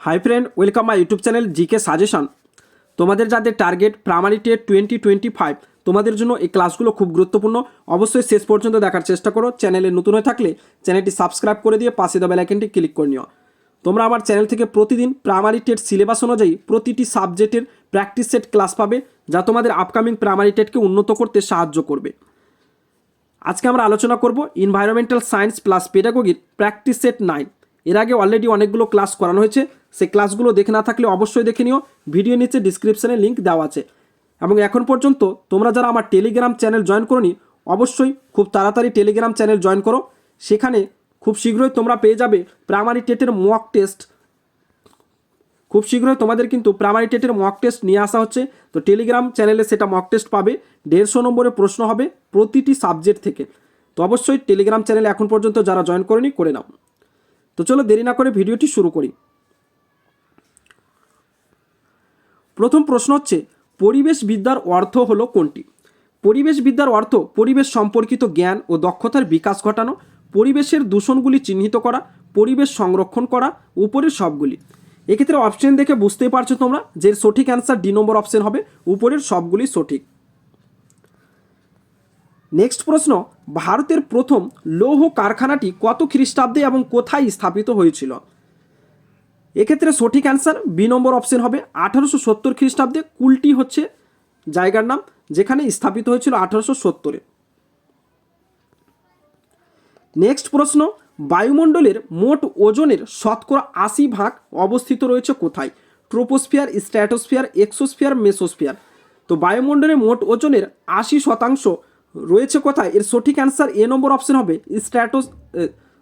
Hi friend, welcome my YouTube channel GK suggestion. তোমাদের যাদের target primary TET twenty twenty five, তোমাদের জন্য এই ক্লাসগুলো খুব গুরুত্বপূর্ণ। অবশ্যই শেষ পর্যন্ত দেখার চেষ্টা করো। চ্যানেলে নতুন হয়ে থাকলে চ্যানেলটি সাবস্ক্রাইব করে দিয়ে পাশে দেওয়া বেলাইকেনটি ক্লিক করে নিও। তোমরা আমার চ্যানেল থেকে প্রতিদিন প্রাইমারি টেট সিলেবাস অনুযায়ী প্রতিটি সাবজেক্টের প্র্যাকটিস সেট ক্লাস পাবে, যা তোমাদের আপকামিং প্রাইমারি টেটকে উন্নত করতে সাহায্য করবে। আজকে আমরা আলোচনা করব ইনভায়রনমেন্টাল সায়েন্স প্লাস পেডাগোগির প্র্যাকটিস সেট নাইন এর আগে অলরেডি অনেকগুলো ক্লাস করানো হয়েছে। সেই ক্লাসগুলো দেখে না থাকলে অবশ্যই দেখে নিও। ভিডিও নিচে ডিসক্রিপশনে লিঙ্ক দেওয়া আছে। এবং এখন পর্যন্ত তোমরা যারা আমার টেলিগ্রাম চ্যানেল জয়েন করনি, অবশ্যই খুব তাড়াতাড়ি টেলিগ্রাম চ্যানেল জয়েন করো। সেখানে খুব শীঘ্রই তোমরা পেয়ে যাবে প্রাইমারি টেটের মক টেস্ট খুব শীঘ্রই তোমাদের কিন্তু প্রাইমারি টেটের মক টেস্ট নিয়ে আসা হচ্ছে। তো টেলিগ্রাম চ্যানেলে সেটা মক টেস্ট পাবে। দেড়শো নম্বরের প্রশ্ন হবে প্রতিটি সাবজেক্ট থেকে। তো অবশ্যই টেলিগ্রাম চ্যানেলে এখন পর্যন্ত যারা জয়েন করেনি, করে নাও। তো চলো দেরি না করে ভিডিওটি শুরু করি। প্রথম প্রশ্ন হচ্ছে পরিবেশ বিদ্যার অর্থ হলো কোনটি? পরিবেশ বিদ্যার অর্থ পরিবেশ সম্পর্কিত জ্ঞান ও দক্ষতার বিকাশ ঘটানো, পরিবেশের দূষণগুলি চিহ্নিত করা, পরিবেশ সংরক্ষণ করা, উপরের সবগুলি। এক্ষেত্রে অপশন দেখে বুঝতেই পারছ তোমরা যে সঠিক অ্যান্সার ডি নম্বর অপশন হবে, উপরের সবগুলি সঠিক। নেক্সট প্রশ্ন, ভারতের প্রথম লৌহ কারখানাটি কত খ্রিস্টাব্দে এবং কোথায় স্থাপিত হয়েছিল? এক্ষেত্রে সঠিক অ্যান্সার বি নম্বর অপশন হবে আঠারোশো সত্তর খ্রিস্টাব্দে কুলটি হচ্ছে জায়গার নাম, যেখানে স্থাপিত হয়েছিল আঠারোশো সত্তরে। নেক্সট প্রশ্ন, বায়ুমণ্ডলের মোট ওজনের শতকরা আশি ভাগ অবস্থিত রয়েছে কোথায়? Troposphere, stratosphere, exosphere, mesosphere. তো বায়ুমণ্ডলের মোট ওজনের আশি শতাংশ রয়েছে কোথায়? এর সঠিক অ্যান্সার এ নম্বর অপশন হবে স্ট্র্যাটোস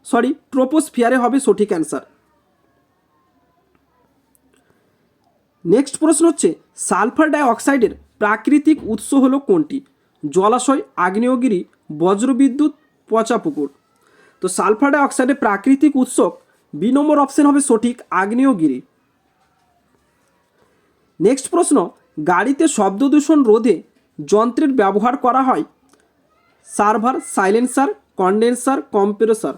সরি ট্রোপোস্ফিয়ারে হবে সঠিক অ্যান্সার নেক্সট প্রশ্ন হচ্ছে, সালফার ডাইঅক্সাইডের প্রাকৃতিক উৎস হলো কোনটি? জলাশয়, আগ্নেয়গিরি, বজ্রবিদ্যুৎ, পচা পুকুর। তো সালফার ডাইঅক্সাইডের প্রাকৃতিক উৎস বি নম্বর অপশন হবে সঠিক আগ্নেয়গিরি। নেক্সট প্রশ্ন, গাড়িতে শব্দ দূষণ রোধে যন্ত্রের ব্যবহার করা হয়? Server, silencer, condenser, compressor.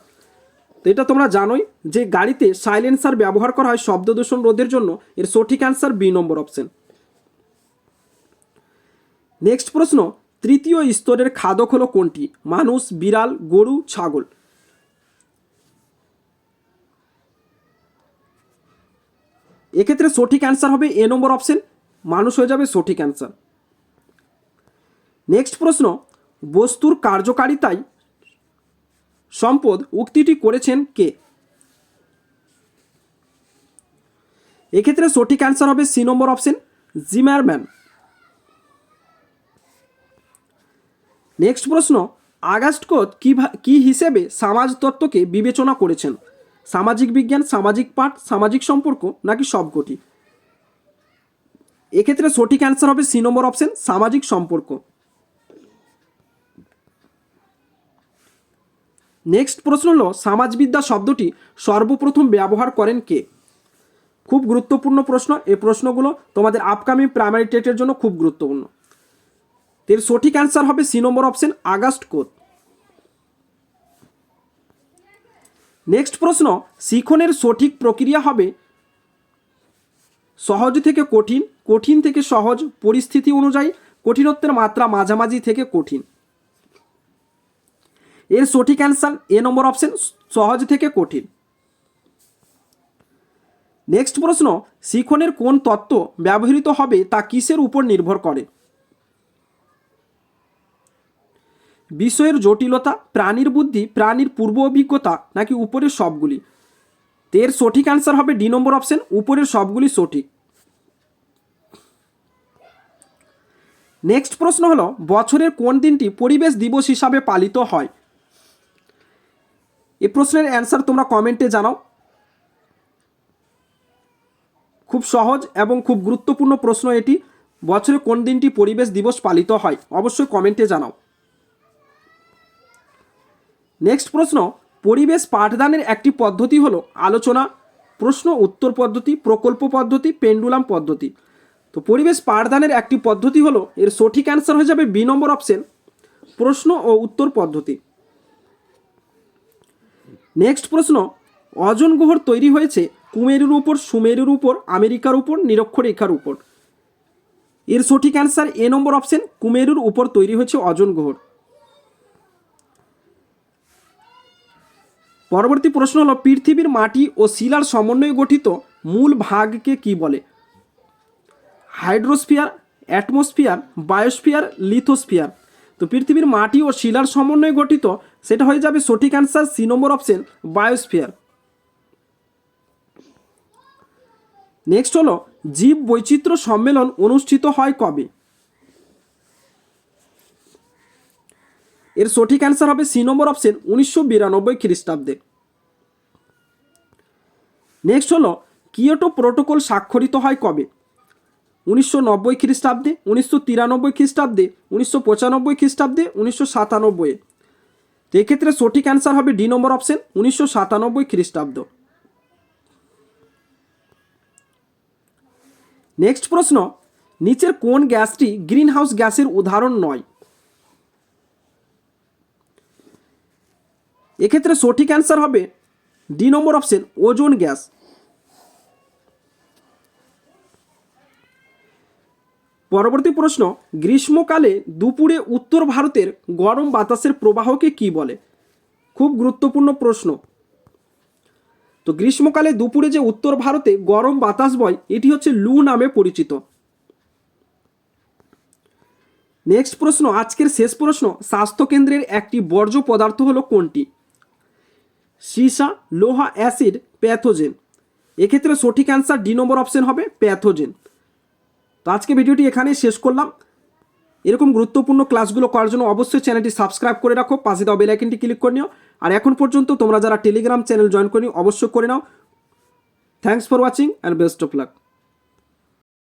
তো এটা তোমরা জানোই যে গাড়িতে সাইলেন্সার ব্যবহার করা হয় শব্দ দূষণ রোধের জন্য। এর সঠিক answer B number option. Next প্রশ্ন, তৃতীয় স্তরের খাদক হলো কোনটি? মানুষ, বিড়াল, গরু, ছাগল। এক্ষেত্রে সঠিক অ্যান্সার হবে এ নম্বর অপশন। মানুষ হয়ে যাবে সঠিক অ্যান্সার। নেক্সট প্রশ্ন, বস্তুর কার্যকারিতায় সম্পদ উক্তিটি করেছেন কে? এক্ষেত্রে সঠিক অ্যান্সার হবে C number option Zimmerman next প্রশ্ন, আগস্ট কোত কী কী হিসেবে সমাজতত্ত্বকে বিবেচনা করেছেন? সামাজিক বিজ্ঞান, সামাজিক পাঠ, সামাজিক সম্পর্ক, নাকি সবকটি? এক্ষেত্রে সঠিক অ্যান্সার হবে সি নম্বর অপশন সামাজিক সম্পর্ক। নেক্সট প্রশ্ন হলো, সমাজবিদ্যা শব্দটি সর্বপ্রথম ব্যবহার করেন কে? খুব গুরুত্বপূর্ণ প্রশ্ন। এই প্রশ্নগুলো তোমাদের আপকামিং প্রাইমারি টেটের জন্য খুব গুরুত্বপূর্ণ। এর সঠিক অ্যান্সার হবে C number option Auguste Comte next প্রশ্ন, শিখনের সঠিক প্রক্রিয়া হবে সহজ থেকে কঠিন কঠিন থেকে সহজ, পরিস্থিতি অনুযায়ী, কঠিনত্বের মাত্রা মাঝামাঝি থেকে কঠিন। এর সঠিক অ্যান্সার এ নম্বর অপশন সহজ থেকে কঠিন। নেক্সট প্রশ্ন, শিখনের কোন তত্ত্ব ব্যবহৃত হবে তা কিসের উপর নির্ভর করে? বিষয়ের জটিলতা, প্রাণীর বুদ্ধি, প্রাণীর পূর্ব অভিজ্ঞতা নাকি উপরের সবগুলি? এর সঠিক অ্যান্সার হবে ডি নম্বর অপশন, উপরের সবগুলি সঠিক। নেক্সট প্রশ্ন হলো, বছরের কোন দিনটি পরিবেশ দিবস হিসাবে পালিত হয়? এই প্রশ্নের অ্যান্সার তোমরা কমেন্টে জানাও। খুব সহজ এবং খুব গুরুত্বপূর্ণ প্রশ্ন এটি। বছরে কোন দিনটি পরিবেশ দিবস পালিত হয়? অবশ্যই কমেন্টে জানাও। নেক্সট প্রশ্ন, পরিবেশ পাঠদানের একটি পদ্ধতি হলো আলোচনা, প্রশ্ন উত্তর পদ্ধতি, প্রকল্প পদ্ধতি পেন্ডুলাম পদ্ধতি। তো পরিবেশ পাঠদানের একটি পদ্ধতি হলো, এর সঠিক অ্যান্সার হয়ে যাবে বি নম্বর অপশন প্রশ্ন ও উত্তর পদ্ধতি। নেক্সট প্রশ্ন, অজন গ্রহর তৈরি হয়েছে কুমেরুর উপর, সুমেরুর উপর, আমেরিকার উপর, নিরক্ষরেখার উপর? এর সঠিক অ্যান্সার এ নম্বর অপশন কুমেরুর উপর তৈরি হয়েছে অজন গ্রহর। পরবর্তী প্রশ্ন হলো, পৃথিবীর মাটি ও শিলার সমন্বয়ে গঠিত মূল ভাগকে কি বলে? Hydrosphere, atmosphere, biosphere, lithosphere. তো পৃথিবীর মাটি ও শিলার সমন্বয়ে গঠিত, সেটা হয়ে যাবে সঠিক answer C number option biosphere next হলো, জীব বৈচিত্র্য সম্মেলন অনুষ্ঠিত হয় কবে? এর সঠিক অ্যান্সার হবে সি নম্বর অপশন উনিশশো বিরানব্বই খ্রিস্টাব্দে। নেক্সট হলো কিয়োটো প্রোটোকল স্বাক্ষরিত হয় কবে? উনিশশো নব্বই খ্রিস্টাব্দে, উনিশশো তিরানব্বই খ্রিস্টাব্দে, উনিশশো পঁচানব্বই খ্রিস্টাব্দে, উনিশশো সাতানব্বই তো এক্ষেত্রে সঠিক অ্যান্সার হবে ডি নম্বর অপশন, উনিশশো সাতানব্বই খ্রিস্টাব্দ। নেক্সট প্রশ্ন, নিচের কোন গ্যাসটি গ্রিন হাউস গ্যাসের উদাহরণ নয়? এক্ষেত্রে সঠিক অ্যান্সার হবে D number option, ozone gas. পরবর্তী প্রশ্ন, গ্রীষ্মকালে দুপুরে উত্তর ভারতের গরম বাতাসের প্রবাহকে কি বলে? খুব গুরুত্বপূর্ণ প্রশ্ন। তো গ্রীষ্মকালে দুপুরে যে উত্তর ভারতে গরম বাতাস বয়, এটি হচ্ছে লু নামে পরিচিত। নেক্সট প্রশ্ন, আজকের শেষ প্রশ্ন, স্বাস্থ্যকেন্দ্রের একটি বর্জ্য পদার্থ হলো কোনটি? সীসা, লোহা, অ্যাসিড, প্যাথোজেন। এক্ষেত্রে সঠিক অ্যান্সার ডি নম্বর অপশন হবে প্যাথোজেন। তো আজকে ভিডিওটি এখানেই শেষ করলাম। এরকম গুরুত্বপূর্ণ ক্লাসগুলো করার জন্য অবশ্যই চ্যানেলটি সাবস্ক্রাইব করে রাখো, পাশে দেওয়া বেলাইকনটি ক্লিক করে নিও। আর এখন পর্যন্ত তোমরা যারা টেলিগ্রাম চ্যানেল জয়েন করি অবশ্যই করে নাও। Thanks for watching and best of luck